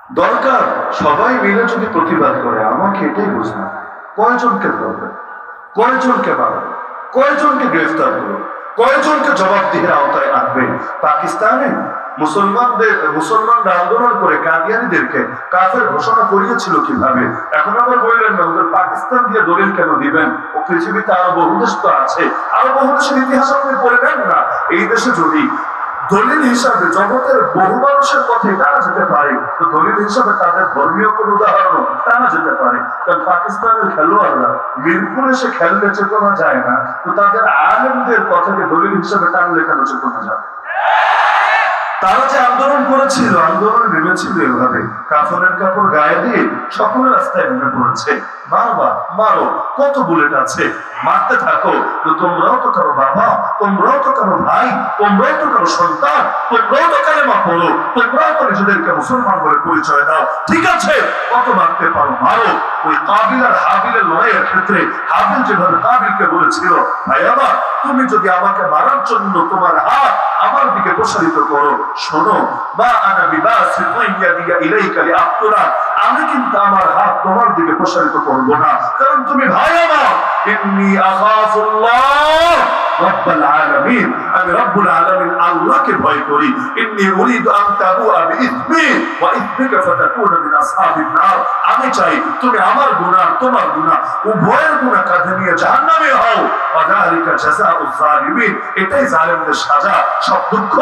দরকার, সবাই মিলে যদি প্রতিবাদ করে, আমাকে এটাই বুঝলাম কয়জনকে ধরবে? কয়জনকে মারবে? কয়জনকে গ্রেফতার করবে? কয়জনকে জবাবদিহির আওতায় আনবে? পাকিস্তানে মুসলমানদের মুসলমানরা আন্দোলন করে কাদিয়ানিদেরকে কাফের ঘোষণা করিয়েছিল কীভাবে? এখন আবার বললেন না, ওদের পাকিস্তান দিয়ে দলিল কেন দিবেন? ও পৃথিবীতে আরও বহু দেশ তো আছে। আরও বহু দেশের ইতিহাস আপনি পড়ে নেন না। এই দেশে যদি দলিল হিসাবে জগতের বহু মানুষের পথে টানা যেতে পারে? তো দলিল হিসাবে তাদের ধর্মীয় কোন উদাহরণ টানা যেতে পারে? কারণ পাকিস্তানের খেলোয়াড়রা মিরপুর এসে খেললে চেতনা যায় না। তো তাদের আলেমদের কথাকে দলিল হিসাবে টানলে কেন চেতনা যাবে তারা যে আন্দোলন করেছিল, আন্দোলনে নেমেছিল এভাবে। কাফনের কাপড় গায়ে দিয়ে সকলের রাস্তায় নেমে পড়েছে। মারবা মারো, কত বুলেট আছে? মারতে থাকো। তো তোমরাও তো কারও বাবা, তোমরাও তো কারও ভাই, তোমরাও তো কারও সন্তান, তোমরাও তো কালেমা পড়ো তোমরাও তো নিজেদেরকে মুসলমান বলে পরিচয় দাও। ঠিক আছে? কত মারতে পারো? মারো। ওই কাবিল আর হাবিলের লড়াইয়ের ক্ষেত্রে হাবিল যেভাবে কাবিলকে বলেছিল, ভাই আমার, তুমি যদি আমাকে মারার জন্য তোমার হাত আমার দিকে প্রসারিত করো, শোনো বা আনা বিবাস দিয়া ইলাইকা লিআক্তুরা আমি কিন্তু আমার হাত তোমার দিকে প্রসারিত করব না। কারণ তুমি ভাই আমার। ইন্নী আখাফুল্লাহ রব্বুল আলামিন আমি রব্বুল আলামিন আল্লাহকে ভয় করি। ইন্নী উরিদু আন তাবুআ বিইসমি ওয়া ইসমিকা ফাতাকুনা মিন আসহাবিন নার। আমি চাই তুমি আমার গুনাহ, তোমার গুনাহ, উভয়ের গুনাহ কাঁধে নিয়ে জাহান্নামে হও। ওয়াযালিকা জাযাউজ জালিমিন এটাই জালেমদের সাজা। সব দুঃখ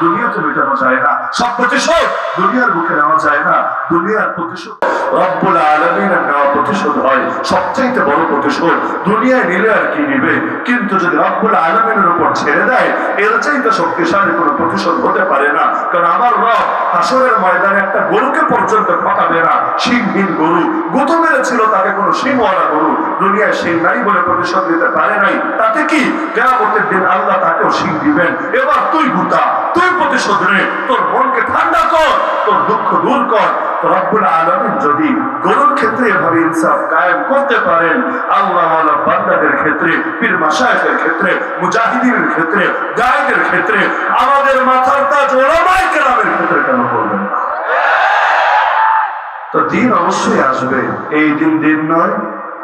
দুনিয়াতে মেটানো যায় না। সব প্রতিশোধ দুনিয়ার বুকে নেওয়া যায় না। দুনিয়ার প্রতিশোধ রব্বুল আলামিনের নেওয়া প্রতিশোধ হয়, সবচাইতে বড় প্রতিশোধ দুনিয়ায় নিলে আর কি নিবে? কিন্তু যদি রব্বুল আলামিনের উপর ছেড়ে দেয়, এর চাইতে শক্তিশালী কোনো প্রতিশোধ হতে পারে না। কারণ আমার রব হাসরের ময়দানে একটা গরুকে পর্যন্ত ঠকাবে না, শিংহীন গরু। গুতো মেরেছিল তাকে কোনো শিংওয়ালা গরু। দুনিয়ায় শিং নাই বলে প্রতিশোধ নিতে পারে নাই। তাতে কি? কেয়ামতের দিন আল্লাহ তাকেও শিং দিবেন। এবার তুই গুতা, তুই প্রতিশোধ নে। তোর মনকে ঠান্ডা কর, তোর দুঃখ দূর কর। রব্বুল আলামিন যদি গরুর ক্ষেত্রে এভাবে ইনসাফ কায়েম করতে পারেন আল্লাহ বান্দাদের ক্ষেত্রে, পীর মাশায়েখের ক্ষেত্রে, মুজাহিদিনের ক্ষেত্রে, গায়েদের ক্ষেত্রে, আমাদের মাথার তাজ ওলামায়ে কেরামের ক্ষেত্রে কেন করবেন তো দিন অবশ্যই আসবে। এই দিন দিন নয়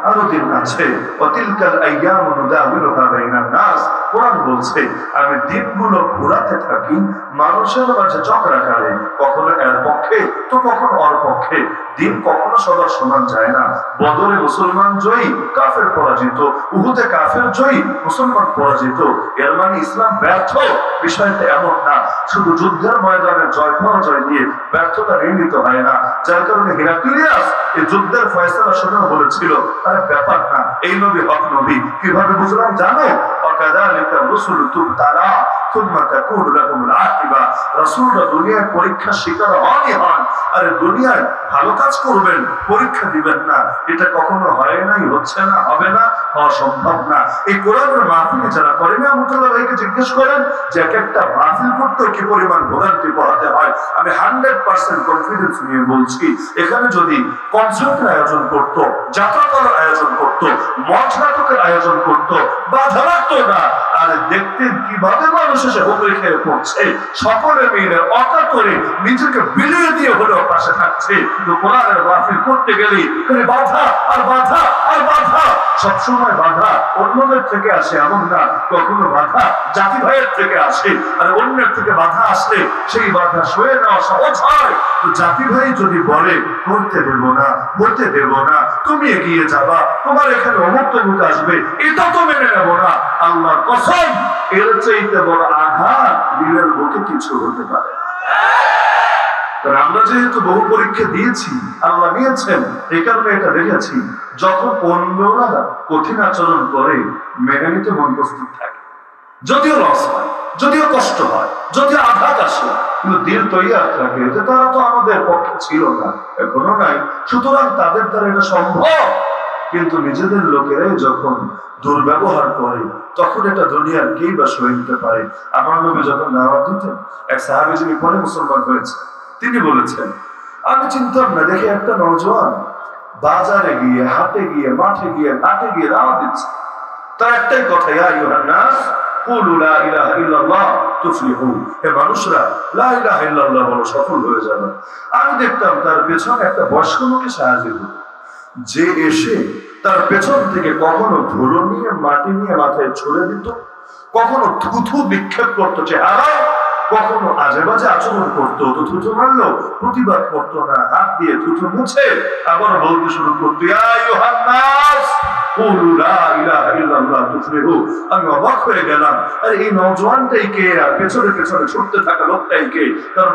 আরও দিন আছে। অতিলকাল আইয়াম নুদাবিলুহা বাইনান নাস। কোরআন বলছে, আমি দিনগুলো ঘোরাতে থাকি, মানুষের মাঝে চক্রাকারে কখনো এর পক্ষে, তো কখনো অর পক্ষে দিন কখনো সবার সমান যায় না। বদলে মুসলমান জয়ী, কাফের পরাজিত। উহুতে কাফের জয়ী, মুসলমান পরাজিত। এর মানে ইসলাম ব্যর্থ, বিষয়টা এমন না। শুধু যুদ্ধের ময়দানে জয় পরাজয় দিয়ে ব্যর্থতা নির্মিত হয় না। যার কারণে হিরাক্লিয়াস এই যুদ্ধের ফয়সালা শুনেও বলেছিল তার ব্যাপার না, এই নবী হক নবী। কীভাবে বুঝলাম? জানো? অকাদালিকা রসুল তুম তারা। পরীক্ষার শিকার আরে দুনিয়ায় ভালো কাজ করবেন, পরীক্ষা দিবেন না। এটা কখনো হয় নাই, হচ্ছে না, হবে না। হওয়া সম্ভব না। এই কোরআনের মাহফিলে যারা করেন আমতুল্লাহ ভাইকে জিজ্ঞেস করেন যে এক একটা মাহফিল করতে কি পরিমাণ ভোগান্তি পোহাতে হয়। আমি হান্ড্রেড পার্সেন্ট কনফিডেন্স নিয়ে বলছি, এখানে যদি কনসার্টের আয়োজন করতো যাত্রা করার আয়োজন করতো মঞ্চ নাটকের আয়োজন করতো, বাধা রাখতো না। আর দেখতেন কীভাবে মানুষ এসে হুমড়ি খেয়ে পড়ছে। সকলে মিলে অকাতরে নিজেকে বিলিয়ে দিয়ে হলেও পাশে থাকছে। কোরআনের মাহফিল করতে গেলে বাধা আর বাধা আর বাধা। সবসময় বাধা অন্যদের থেকে আসে এমন না। কখনো বাধা জাতি ভাইয়ের থেকে আসে। আর অন্যের থেকে বাধা আসলে সেই বাধা সয়ে নেওয়া সহজ হয়। তো জাতি ভাই যদি বলে করতে দেব না হতে দেব না, তুমি এগিয়ে যাবা, তোমার এখানে অমুক তমুক আসবে, এটা তো মেনে নেব না। আল্লাহর কসম, এর চাইতে বড় আঘাত দিলের বুকে কিছু হতে পারে। কারণ আমরা যেহেতু বহু পরীক্ষা দিয়েছি, আল্লাহ নিয়েছেন এই কারণে এটা দেখেছি যখন অন্যরা কঠিন আচরণ করে, মেনে নিতে মন প্রস্তুত থাকে। যদিও লস হয়, যদিও কষ্ট হয়, যদিও আঘাত আসে, কিন্তু দিল তৈয়ার থাকে যে তারা তো আমাদের পক্ষে ছিল না, এখনও নাই, সুতরাং তাদের দ্বারা এটা সম্ভব। কিন্তু নিজেদের লোকেরাই যখন দুর্ব্যবহার করে, তখন এটা দুনিয়ার কেই বা সয়ে নিতে পারে? আমার নবী যখন দাওয়াত দিতেন, এক সাহাবি যিনি পরে মুসলমান হয়েছে তিনি বলেছেন, আমি চিনতাম না দেখে একটা নজওয়ান বাজারে গিয়ে, হাটে গিয়ে, মাঠে গিয়ে ঘাটে গিয়ে দাওয়াত দিচ্ছে। তার একটাই কথা, ইয়া আইয়ুহান নাস, কুলু লা ইলাহা ইল্লাল্লাহ তুফলিহু। হে মানুষরা, লা ইলাহা ইল্লাল্লাহ বলো, সফল হয়ে যাবে। আমি দেখতাম তার পেছনে একটা বয়স্ক লোকে সাহায্য যে এসে তার পেছন থেকে কখনো ধুলো নিয়ে, মাটি নিয়ে মাথায় ছুড়ে দিত, কখনো থুথু বিক্ষেপ করতো চেহারায় কখনো আজে বাজে আচরণ করতো, তো থুথু মারলো, প্রতিবাদ করতো না, হাত দিয়ে থুথু মুছে, আবার বলতে শুরু করতো, ইয়া ইউহান্নাস আমি অবাক হয়ে গেলাম। আর এই নওজোয়ানটাই কে? আর পেছনে পেছনে ছুটতে থাকা লোকটাই কে? কারণ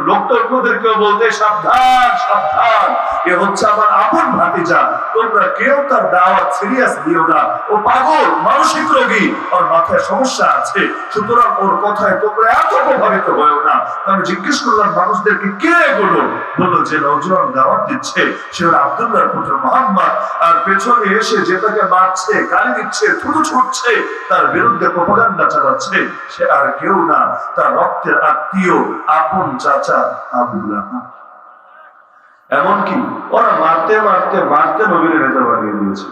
বলতে সাবধান সাবধান। এ হচ্ছে আমার আপন ভাতিজা। তোমরা কেউ তার দাওয়াত সিরিয়াস না। ও পাগল, মানসিক রোগী। ওর মাথায় সমস্যা আছে। সুতরাং ওর কথায় তোমরা এত প্রভাবিত হয়েও না। আমি জিজ্ঞেস করলাম, মানুষদেরকে কে এগুলো বলল, যে নজরান দাওয়াত দিচ্ছে, সে হলো আব্দুল্লাহর পুত্র মোহাম্মদ। আর পেছনে এসে যে তাকে মারছে গালি দিচ্ছে, থুতু ছুটছে, তার বিরুদ্ধে প্রপাগান্ডা চালাচ্ছে, সে আর কেউ না, তার রক্তের আত্মীয় আপন চাচা আবুল্লাহ এমনকি ওরা মারতে মারতে মারতে নবীর নেতা বানিয়ে দিয়েছে।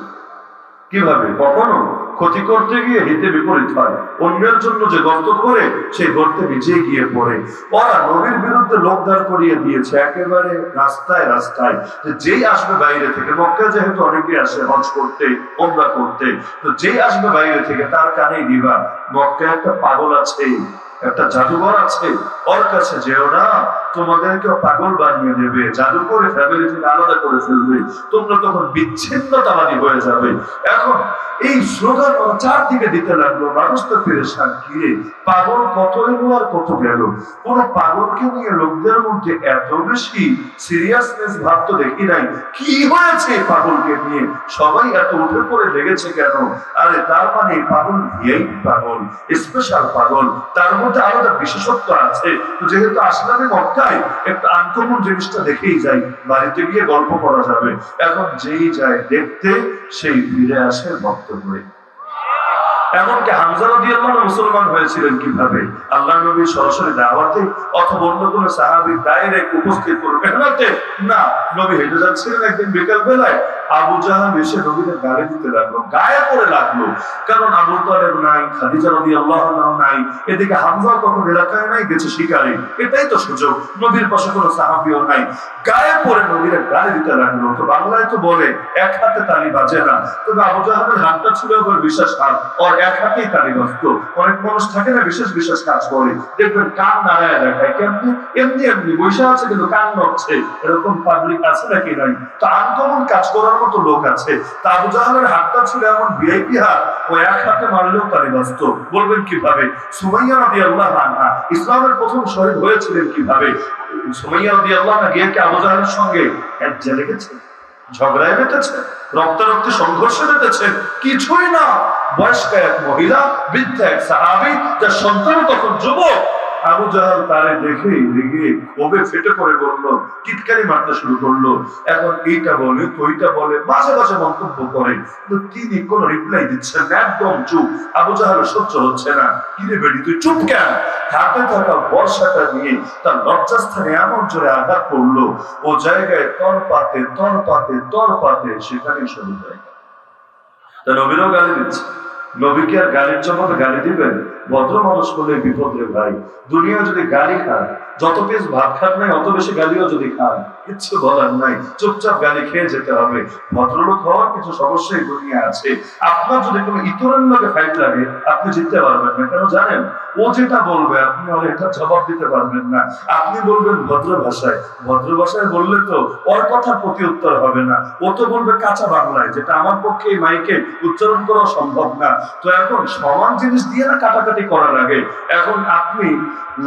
কীভাবে? কখনো? ক্ষতি করতে গিয়ে হিতে বিপরীত হয়। অন্যের জন্য যে গর্ত করে, সেই গর্তে নিজে গিয়ে পড়ে। ওরা নবীর বিরুদ্ধে লোক দাঁড় করিয়ে দিয়েছে একেবারে রাস্তায় রাস্তায়। যে যেই আসবে বাইরে থেকে মক্কা যেহেতু অনেকে আসে হজ করতে ওমরা করতে, তো যেই আসবে বাইরে থেকে, তার কানেই দিবা। মক্কা একটা পাগল আছে। একটা জাদুঘর আছে, ওর কাছে যেও না তোমাদেরকে পাগল বানিয়ে দেবে, জাদু করে ফ্যামিলি থেকে আলাদা করে ফেলবে, তোমরা তখন বিচ্ছিন্নতাবাদী হয়ে যাবে। এখন এই স্লোগান ওরা চারদিকে দিতে লাগল, মানুষ তো পেরেশান কিরে পাগল কত এলো আর কত গেল? কোন পাগলকে নিয়ে লোকদের মধ্যে এত বেশি সিরিয়াসনেস ভাব তো দেখি নাই। কি হয়েছে পাগলকে নিয়ে? সবাই এত উঠে পড়ে লেগেছে কেন? আরে তার মানে পাগল ভিআইপি পাগল স্পেশাল পাগল, তার মধ্যে আলাদা বিশেষত্ব আছে। তো যেহেতু আসলামে মক্কায় একটা আনকমন জিনিসটা দেখেই যাই, বাড়িতে গিয়ে গল্প করা যাবে। এখন যেই যায় দেখতে, সেই ফিরে আসে বক্তব্যে এমনকি হামজা রাদিয়াল্লাহু মুসলমান হয়েছিলেন কীভাবে? আল্লাহ নবী সরাসরি দাওয়াতে অথবা অন্য কোন সাহাবী ডাইরেক্ট উপস্থিত করবে মেহনতে না, নবী হেঁটে যাচ্ছিলেন একদিন বিকাল বেলায় আবু জাহাল এসে নবীকে গালি দিতে লাগল, গায়ে পড়ে লাগল। কারণ আবু তালেব নাই, খাদিজা রাদিয়াল্লাহু আনহা নাই, এদিকে হামজা তখন এলাকায় নাই, গেছে শিকারে। এটাই তো সুযোগ, নবীর পাশে কোনো সাহাবীও নাই। গায়ে পড়ে নবীরে গালি দিতে লাগল, তো বাংলায় তো বলে, এক হাতে তালি বাজে না। তবে আবু জাহালের হাতটা ছিল ওর বিশেষ হাত এক অনেক মানুষ থাকে না, বিশেষ বিশেষ কাজ করে। দেখবেন কান দেখায়। কেমনি? এমনি এমনি আছে কিন্তু কান নড়ছে। এরকম পাবলিক আছে নাকি নাই? তো আনকমন কাজ করার মতো লোক আছে। জাহালের হাতটা ছিল এমন ভিআইপি হাত। ও এক হাতে মারলেও তালি বাজত বলবেন কীভাবে? সুমাইয়া নদী আল্লাহ আনহা। ইসলামের প্রথম শহীদ হয়েছিলেন কীভাবে? সুমাইয়া নদী আল্লাহ গিয়ে কি আবু জাহালের সঙ্গে এক জেলে গেছে? ঝগড়ায় মেতেছে রক্তারক্তি সংঘর্ষ বেঁধেছেন কিছুই না। বয়স্ক এক মহিলা, বৃদ্ধ এক সাহাবি, যার সন্তান তখন যুবক। আবু জাহাল তারে দেখে রেগে ক্ষোভে ফেটে পড়ে বলল, টিটকারি মারতে শুরু করল। এখন এইটা বলে ওইটা বলে, মাঝে মাঝে মন্তব্য করে। তিনি কোনো রিপ্লাই দিচ্ছেন একদম চুপ। আবু জাহাল সহ্য হচ্ছে না। কিরে বেড়ি তুই চুপ কেন? হাতে থাকা বর্ষাটা নিয়ে তার লজ্জাস্থানে এমন জোরে আঘাত করল। ও জায়গায় তর পাতে তর পাতে তর পাতে সেখানে শুরু যায় তা নবীরও গালি দিচ্ছে। নবীকে আর গালির জন্য গালি দিবেন? ভদ্র মানুষ বলে বিপদ রে ভাই। দুনিয়া যদি গালি খান যত পিস ভাত খান নাই, অত বেশি গালিও যদি খান, কিচ্ছু বলার নাই। চুপচাপ গালি খেয়ে যেতে হবে। ভদ্রলোক হওয়ার কিছু সমস্যাই দুনিয়া আছে। আপনার যদি কোনো ইতরের লোকে ফাইট লাগে, আপনি জিততে পারবেন না। কেন জানেন? ও যেটা বলবে, আপনি হলে এটা জবাব দিতে পারবেন না। আপনি বলবেন ভদ্র ভাষায়। ভদ্র ভাষায় বললে তো ওর কথার প্রতি উত্তর হবে না। ও তো বলবে কাঁচা বাংলায়, যেটা আমার পক্ষে এই মাইকে উচ্চারণ করা সম্ভব না। তো এখন সমান জিনিস দিয়ে না কাটাকাটি করার আগে এখন আপনি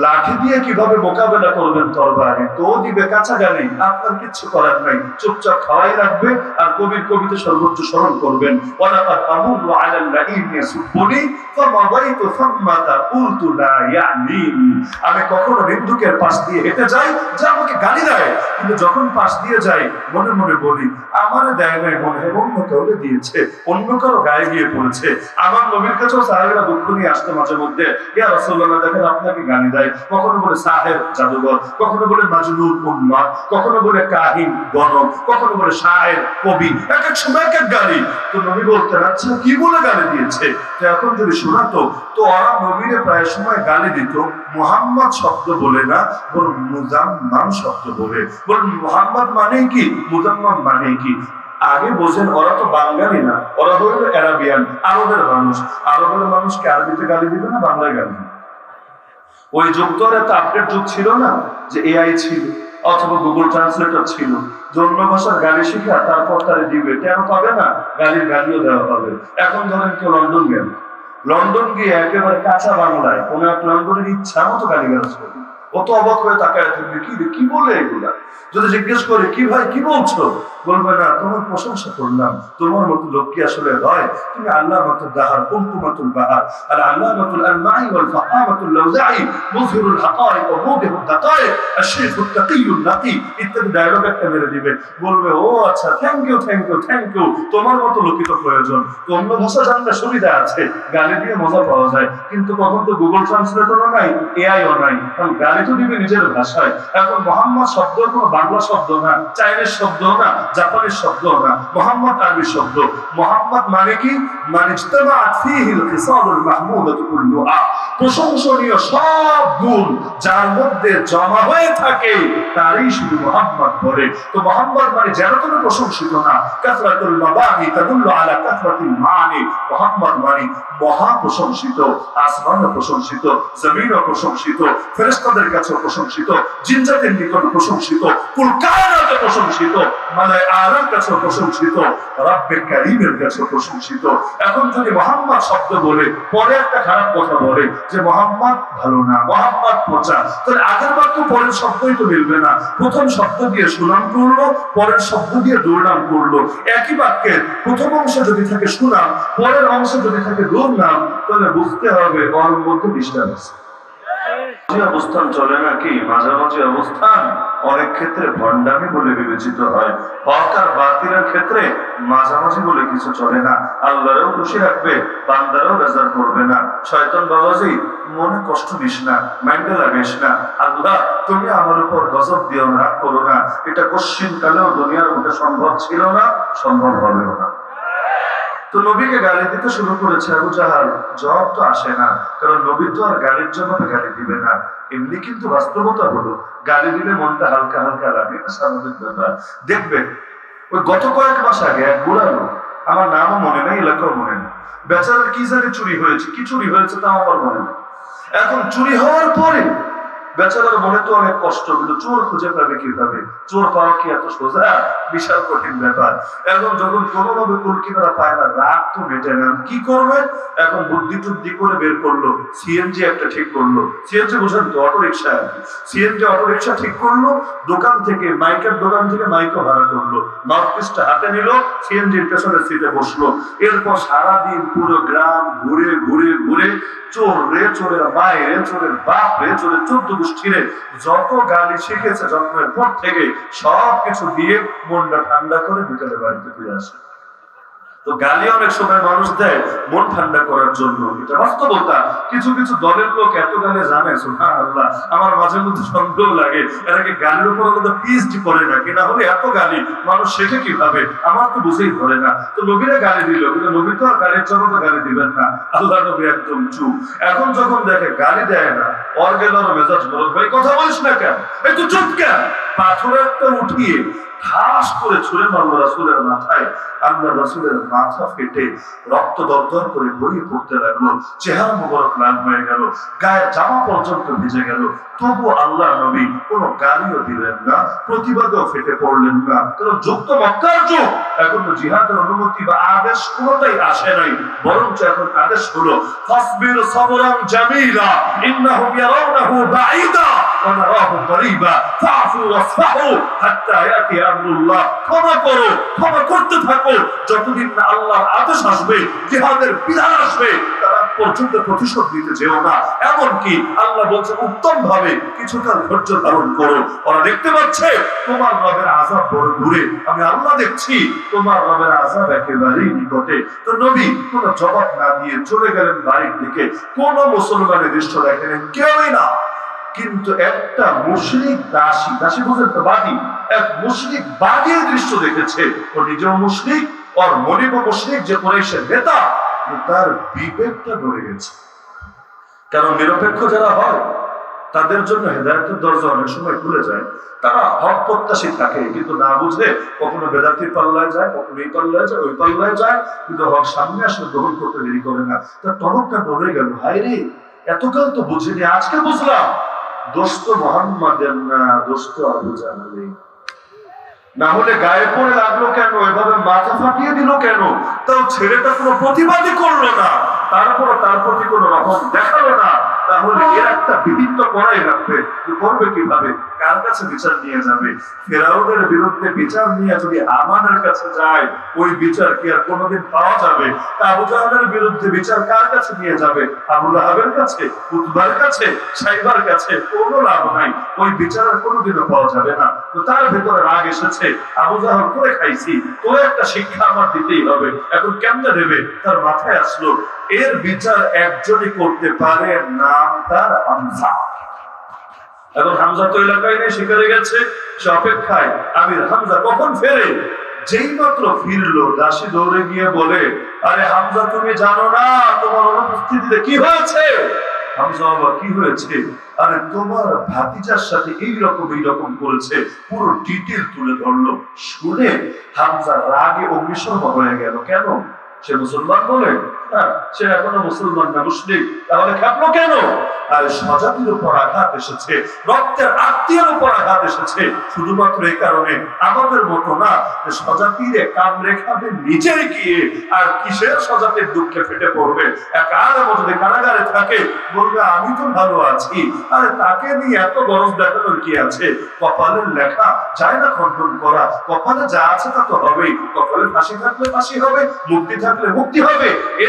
লাঠি দিয়ে কীভাবে মোকাবেলা করবেন তরবারি? তো দিবে, কাঁচা গালি আপনার কিচ্ছু করার নাই। চুপচাপ খাওয়াই রাখবে আর কবির কবিতা সর্বোচ্চ স্মরণ করবেন। আমি কখনো নিন্দুকের পাশ দিয়ে হেঁটে যাই যে আমাকে গালি দেয়। কিন্তু যখন পাশ দিয়ে যাই, মনে মনে বলি, আমার দেয় নাই মনে অন্য কাউকে দিয়েছে, অন্য কারও গায়ে গিয়ে পড়েছে। আমার নবীর কাছেও সাহেবেরা দুঃখ নিয়ে আসতে মাঝে মাঝে মধ্যে, ইয়া রাসূলুল্লাহ, দেখেন আপনাকে গালি দেয়। কখনো বলে সাহেব, জাদুঘর, কখনো বলে মাজনুন উম্মাদ কখনো বলে কাহিন, গণক, কখনো বলে শায়ের, কবি, এক এক সময় এক এক গালি। তো নবী বলতেন আচ্ছা কি বলে গালি দিয়েছে? তো এখন যদি শোনাতো, তো ওরা নবীরে প্রায় সময় গালি দিত। মোহাম্মদ শব্দ বলে না, বরং মুজাম্মাম শব্দ বলে। বলুন, মুহাম্মদ মানে কি? মুজাম্মাম মানে কি? আগে বোঝেন, ওরা তো বাঙালি না। ওরা হইল অ্যারাবিয়ান, আরবের মানুষ। আরবের মানুষকে আরবিতে গালি দিবে না, বাংলায় গালি ওই যুগ তো এত আপডেট যুগ ছিল না যে এআই ছিল, অথবা গুগল ট্রান্সলেটর ছিল। অন্য ভাষার গালি শিখা তারপর তারা দিবে। কেন পাবে না? গালির গালিও দেওয়া হবে এখন ধরেন কেউ লন্ডন গেল। লন্ডন গিয়ে একেবারে কাঁচা বাংলায়, কোন এক লন্ডনের ইচ্ছা মতো গালি গালাজ করবে। ও তো অবাক হয়ে তাকায় থাকবে, কি কি বলে এগুলা? যদি জিজ্ঞেস করে, কি ভাই, কি বলছো? বলবে না তোমার প্রশংসা করলাম। তোমার মতো লোক কি আসলে হয়। তুমি আল্লাহ মতো দাহার কুমকুমাতুল বাহার। আর আল্লাহ মতুল ওয়াল লাউজাই তাকিয়ুল নাকি, ইত্যাদি ডায়লগ একটা মেরে দিবে। বলবে, ও আচ্ছা thank you thank you thank you তোমার মতো লোকই তো প্রয়োজন। অন্য ভাষা জানলে সুবিধা আছে। গালি দিয়ে মজা পাওয়া যায়। কিন্তু তখন তো গুগল ট্রান্সলেটরও নাই এআইও নাই। কারণ গালি তো দিবে নিজের ভাষায়। এখন মোহাম্মদ শব্দ কোনো বাংলা শব্দ না, চাইনিজ শব্দ না। জাপানিজ শব্দ না মোহাম্মদ আরবি শব্দ। মোহাম্মদ মানে কি? প্রশংসনীয় সব গুণ মানে প্রশংসিত না। মানি প্রশংসিত, আসমানও প্রশংসিত, জমিনও প্রশংসিত, ফেরেশতাদের কাছে প্রশংসিত, জিনজাতের নিকট প্রশংসিত কুল কায়নাতে প্রশংসিত, মালায় আলার কাছে প্রশংসিত রাব্বে কারীমের কাছে প্রশংসিত এখন যদি মোহাম্মদ শব্দ বলে, পরে একটা খারাপ কথা বলে যে মোহাম্মদ ভালো না, মোহাম্মদ পচা, তাহলে আগের বাক্য পরের শব্দই তো মিলবে না। প্রথম শব্দ দিয়ে সুনাম করল, পরের শব্দ দিয়ে দুর্নাম করল। একই বাক্যের প্রথম অংশ যদি থাকে সুনাম, পরের অংশ যদি থাকে দুর্নাম, তাহলে বুঝতে হবে ওর মধ্যে মাঝামাঝি অবস্থান চলে নাকি? মাঝামাঝি অবস্থান? অনেক ক্ষেত্রে ভণ্ডামি বলে বিবেচিত হয়। হক আর বাতিলের ক্ষেত্রে মাঝামাঝি বলে কিছু চলে না। আল্লাহরও খুশি রাখবে, বান্দারও বেজার করবে না। শয়তন বাবাজি, মনে কষ্ট দিস না মাইন্ডে লাগাইস না। আল্লাহ, তুমি আমার উপর গজব দিও না করো না। এটা কশ্চিন কালেও দুনিয়ার মধ্যে সম্ভব ছিল না, সম্ভব হবেও না। তো নবীকে গালি দিতে শুরু করেছে আবু জাহাল। জবাব তো আসে না, কারণ নবী তো আর গালির জন্য গালি দিবে না। এমনি কিন্তু বাস্তবতা হলো, গালি দিলে মনটা হালকা হালকা লাগে, এটা স্বাভাবিক ব্যাপার। দেখবে, ওই গত কয়েক মাস আগে এক বুড়া লোক, আমার নামও মনে নেই এলাকাও মনে নেই। বেচারার কি জানি চুরি হয়েছে, কি চুরি হয়েছে তাও আমার মনে নেই। এখন চুরি হওয়ার পরে বেচারার মনে তো অনেক কষ্ট, কিন্তু চোর খুঁজে পাবে কীভাবে? চোর পাওয়া কি এত সোজা? বিশাল কঠিন ব্যাপার। এখন যখন কোনোভাবে কুল কিনারা পায় না, রাগ তো মেটে না। কি করবে? এখন বুদ্ধি টুদ্ধি করে বের করল। সিএনজি একটা ঠিক করল। সিএনজি বুঝেন তো auto rickshaw CNG auto rickshaw ঠিক করল, দোকান থেকে, মাইকের দোকান থেকে মাইকও ভাড়া করল। মাউথপিসটা হাতে নিল সিএনজির পেছনের সিটে বসল। এরপর সারাদিন পুরো গ্রাম ঘুরে ঘুরে ঘুরে, চোর রে, চোরের মায়ের চোরের বাপ রে, চোরের চোদ্দ গোষ্ঠীরে যত গালি শিখেছে জন্মের পর থেকে সবকিছু দিয়ে মনটা ঠান্ডা করে বিকেলে বাড়িতে ফিরে আসে। তো গালি অনেক সময় মানুষ দেয় মন ঠান্ডা করার জন্য। এটা বাস্তবতা। কিছু কিছু দলের লোক এত গালে জানে সুবহান আল্লাহ আমার মাঝে মধ্যে সন্দেহ লাগে। এরা কি গালির উপর আমাদের পিএইচডি করে না কিনা হলে এত গালি। মানুষ শেখে কীভাবে? আমার তো বুঝেই ধরে না। তো নবীরা গালি দিল, কিন্তু নবী তো আর গালির জগতে গালি দিবেন না। আল্লাহ নবী একদম চুপ। এখন যখন দেখে গালি দেয় না ওর গেল মেজাজ বলো ভাই, কথা বলিস না কেন? এই তুই চুপ কেন? পাথর একটা উঠিয়ে ঠাস করে ছুঁড়ে মারলো রাসুলের মাথায়। আল্লাহ রাসুলের মাথা ফেটে রক্ত দরদর করে গড়িয়ে পড়তে লাগল। চেহারা মোবারক লাল হয়ে গেল। গায়ের জামা পর্যন্ত ভিজে গেল। তবু আল্লাহ নবী কোনো গালিও দিলেন না, প্রতিবাদও ফেটে পড়লেন না। কারণ যুক্ত মক্কার যুগ, এখন তো জিহাদের অনুমতি বা আদেশ কোনোটাই আসে নাই। বরঞ্চ এখন আদেশ হলো, ফাসবির সবরান জামিলা, ইন্নাহুম ইয়ারাউনাহু বাঈদা। ওয়া নারাহু করিবা ফাফু ওয়াসফাহু, হাত্তা ইয়াতি আমরুল্লাহ। ক্ষমা করো, ক্ষমা করতে থাকো। যতদিন না আল্লাহর আদেশ আসবে, জিহাদের বিধান আসবে পর্যন্ত প্রতিশোধ দিতে যেও না। এমনকি আল্লাহ বলছে উত্তম ভাবে কিছুটা ধৈর্য ধারণ করো। ওরা দেখতে পাচ্ছে, তোমার রবের আজাব বড় দূরে। আমি আল্লাহ দেখছি, তোমার রবের আজাব একেবারেই নিকটে। তো নবী, কোন জবাব না দিয়ে চলে গেলেন বাড়ির দিকে। কোন মুসলমানের দৃশ্য দেখেন কেউই না। কিন্তু একটা মুশরিক দাসী দাসী বুঝেন তো বাদী, এক মুশরিক বাদীর দৃশ্য দেখেছে। ও নিজেও মুশরিক, ওর মনিব মুশরিক যে কোরাইশের নেতা তার বিবেকটা ধরে গেছে। কারণ নিরপেক্ষ যারা হয়, তাদের জন্য হেদায়তের দরজা অনেক সময় খুলে যায়। তারা হক প্রত্যাশী থাকে, কিন্তু না বুঝে কখনো বেদাতির পাল্লায় যায়, কখনো এই পাল্লায় যায়, ওই পাল্লায় যায়, কিন্তু হক সামনে আসলে গ্রহণ করতে দেরি করে না। তার টনকটা ডরে গেল হাই রে, এতকাল তো বুঝিনি, আজকে বুঝলাম। দোস্ত মোহাম্মদের না দোস্ত আবু জাহালে। না হলে গায়ে পড়ে লাগল কেন? এভাবে মাথা ফাটিয়ে দিল কেন? তাও ছেলেটা কোনো প্রতিবাদই করল না। তারপরে তার প্রতি কোনো রকম দেখাল না। তাহলে এর একটা বিদিত্ব করাই রাখবে যে করবে কীভাবে? কার কাছে বিচার নিয়ে যাবে? ফেরাউনের বিরুদ্ধে বিচার নিয়ে যদি আমানের কাছে যায়, ওই বিচার কি আর কোনোদিন পাওয়া যাবে? আবু জাহালের বিরুদ্ধে বিচার কার কাছে নিয়ে যাবে? আবুল আহাবের কাছে উদ্বার কাছে, সাইবার কাছে, কোনো লাভ নাই। ওই বিচার আর কোনোদিনও পাওয়া যাবে না। তো তার ভেতরে রাগ এসেছে। আবু জাহাল করে খাইছি। তো একটা শিক্ষা আমার দিতেই হবে। এখন কেমনে দেবে? তার মাথায় আসলো এর বিচার একজনই করতে পারে নাম তার হামজা। এখন হামজা তো এলাকায় নেই শিকারে গেছে, সে অপেক্ষায় আমি হামজা কখন ফেরে? যেই মাত্র ফিরলো, দাসী দৌড়ে গিয়ে বলে, আরে হামজা, তুমি জানো না, তোমার অনুপস্থিতিতে কি হয়েছে? হামজা বাবা কি হয়েছে? আরে, তোমার ভাতিজার সাথে এই রকম এই রকম করেছে, পুরো ডিটেল তুলে ধরলো। শুনে হামজা রাগে অগ্নিশর্মা হয়ে গেল কেন? সে মুসলমান বলে সে এখনও মুসলমান না, মুসলিম। তাহলে কেন? আর স্বজাতির উপর আঘাত এসেছে, রক্তের আত্মীয়ের উপর আঘাত এসেছে। শুধুমাত্র এই কারণে আমাদের মতো না, যে স্বজাতিরে কামড়ে খাবে নিজে গিয়ে, আর কিসের স্বজাতির দুঃখে ফেটে পড়বে? যদি কারাগারে থাকে, বলবে, আমি তো ভালো আছি। আরে তাকে নিয়ে এত গরজ দেখানোর কি আছে? কপালের লেখা যায় না খণ্ডন করা। কপালে যা আছে তা তো হবেই। কপালে ফাঁসি থাকলে ফাঁসি হবে, মুক্তি থাকলে মুক্তি হবে। এ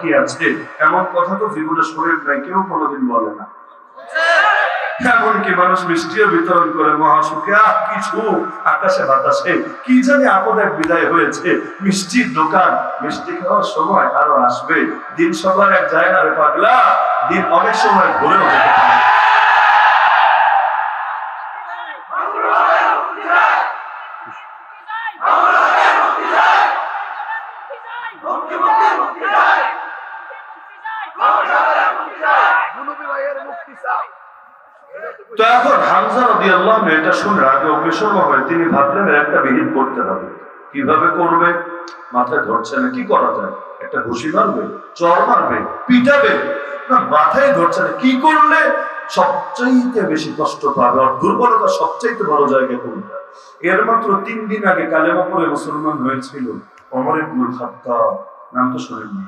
কি আছে? এমন কথা তো জীবনে শরীর নাই, কেউ কোনোদিন বলে না। এমনকি মানুষ মিষ্টিও বিতরণ করে, মহাসুখে, আহ আকাশে বাতাসে, কি জানি বিদায় হয়েছে, মিষ্টির দোকান, মিষ্টি খাওয়ার সময় আরও আসবে। দিন সবার এক রে পাগলা, দিন অনেক সময় ঘুরেও যেতে পারে। তো এখন হামজা রদি আল্লাহ এটা শুনে আগে অগ্নিশর্মা হয় তিনি ভাবলেন একটা বিহিত করতে হবে। কীভাবে করবে? মাথায় ধরছে না। কি করা যায়? একটা ঘুষি মারবে, চর মারবে, পিটাবে? না, মাথায় ধরছে না। কি করলে? সবচাইতে বেশি কষ্ট পাবে আর দুর্বলতা সবচাইতে বড় জায়গা কোনটা? এর মাত্র তিন দিন আগে কালেমা পরে মুসলমান হয়েছিল অমর ইবনুল খাত্তাব। নাম তো শুনেননি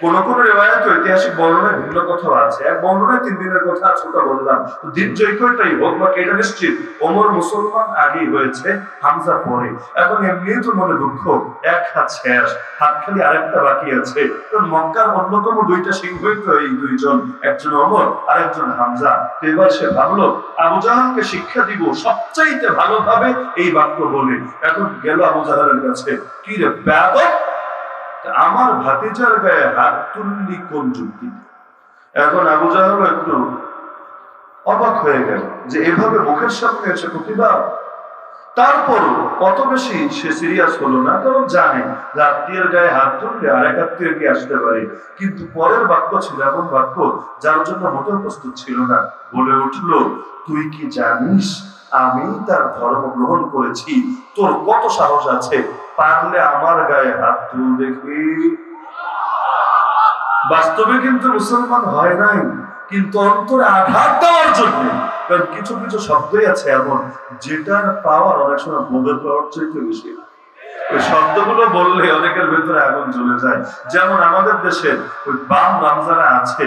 কোন কোন রেওয়ায়ত ঐতিহাসিক বর্ণনায় ভিন্ন কথা আছে। এক বর্ণনায় তিন দিনের কথা ছোটা বললাম। তো দিন জৈকটাই হোক বা এটা নিশ্চিত, ওমর মুসলমান আগেই হয়েছে হামজা পরে। এখন এমনি তো মনে দুঃখ, এক হাত শেষ, হাত খালি আরেকটা বাকি আছে। মক্কার অন্যতম দুইটা সিংহই তো এই দুইজন, একজন ওমর আর একজন হামজা। এবার সে ভাবলো, আবু শিক্ষা দিব সবচাইতে ভালোভাবে এই বাক্য বলে। এখন গেল আবু জাহালের কাছে, কি রে ব্যাপক আমার ভাতিজার গায়ে হাত তুললি কোন যুক্তি এখন আবু জাহাল একটু অবাক হয়ে গেল যে এভাবে মুখের সামনে এসে প্রতিবাদ তারপর কত বেশি সে সিরিয়াস হলো না, কারণ জানে আত্মীয়ের গায়ে হাত তুললে আর এক আত্মীয় কি আসতে পারে। কিন্তু পরের বাক্য ছিল এমন বাক্য যার জন্য মোটেও প্রস্তুত ছিল না। বলে উঠল, তুই কি জানিস আমি তার ধর্ম গ্রহণ করেছি। তোর কত সাহস আছে? পারলে আমার গায়ে হাত তুল দেখি বাস্তবে কিন্তু মুসলমান হয় নাই, কিন্তু অন্তরে আঘাত দেওয়ার জন্য। কারণ কিছু কিছু শব্দই আছে এমন, যেটার পাওয়ার অনেক সময় বোধের পাওয়ার চাইতে বেশি। ওই শব্দগুলো বললে অনেকের ভেতরে আগুন জ্বলে যায়। যেমন আমাদের দেশে ওই বাম রামজানা আছে